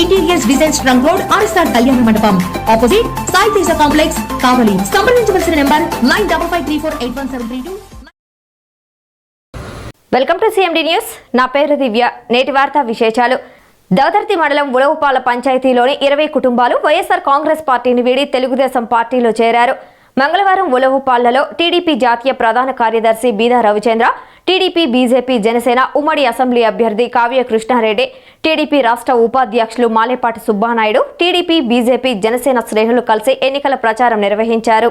interiors design trunk road RSR Kalyana Mandapam. Opposite Sai Teja complex Kavali. సంప్రదించవలసిన number nine double five three four eight one seven three two. Welcome to CMD news. నా పేరు దివ్య. నేటి వార్తా విశేషాలు. దౌదర్తి మండలం ఉలవపాల పంచాయతీలోని ఇరవై కుటుంబాలు వైఎస్ఆర్ కాంగ్రెస్ పార్టీని వీడి తెలుగుదేశం పార్టీలో చేరారు. మంగళవారం ఉలవపాళ్ళలో టీడీపీ జాతీయ ప్రధాన కార్యదర్శి బీదా రవిచంద్ర టీడీపీ బీజేపీ జనసేన ఉమ్మడి అసెంబ్లీ అభ్యర్థి కావ్య కృష్ణారెడ్డి టీడీపీ రాష్ట్ర ఉపాధ్యక్షులు మాలేపాటి సుబ్బానాయుడు టీడీపీ బీజేపీ జనసేన శ్రేణులు కలిసి ఎన్నికల ప్రచారం నిర్వహించారు.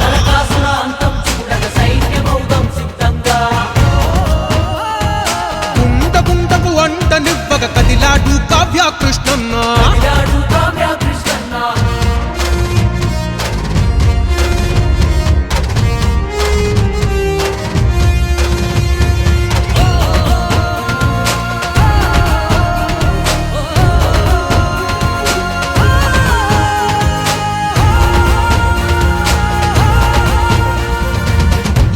నరకాసుర అంతం చూడగ సైన్యమవుదాం సిద్ధంగా. గుండ గుండకు అంటనివ్వగ కదిలాడు కావ్య కృష్ణన్నా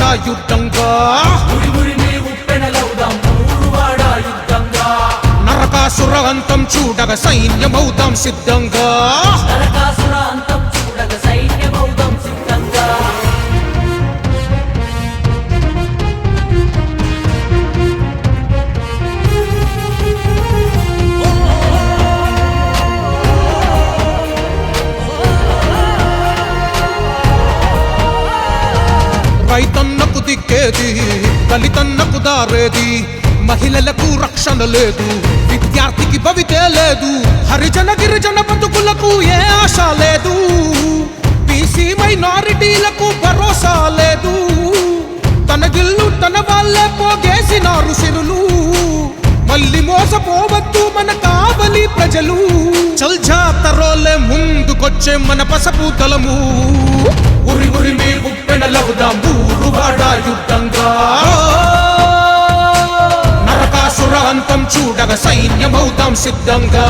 యుద్ధంగా నరకాసుర అంతం చూడగా సైన్యమవుతాం సిద్ధంగా. దిక్కేది దళితన్నకు దారేది? మహిళలకు రక్షణ లేదు. విద్యార్థికి భవితే లేదు. హరిజన గిరిజన బతుకులకు ఏ ఆశ లేదు. బీసీ మైనారిటీలకు భరోసా లేదు. తన గిల్లు తన వాళ్ళే పోగేసినారు సిరులు. మళ్ళీ మోసపోవద్దు మన కావలి ప్రజలు. చల్ జాతరోలే ముందుకొచ్చే మన పసపు తలము ఉరి ఉరి మీ ఉప్పెన లవుదాం సైన్యమవుతాం సిద్ధంగా.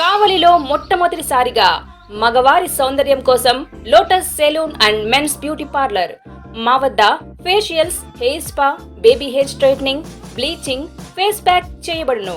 కావలిలో మొట్టమొదటిసారిగా మగవారి సౌందర్యం కోసం lotus salon and men's beauty parlour. మా వద్ద facials hair spa baby hair straightening bleaching face pack చేయబడును.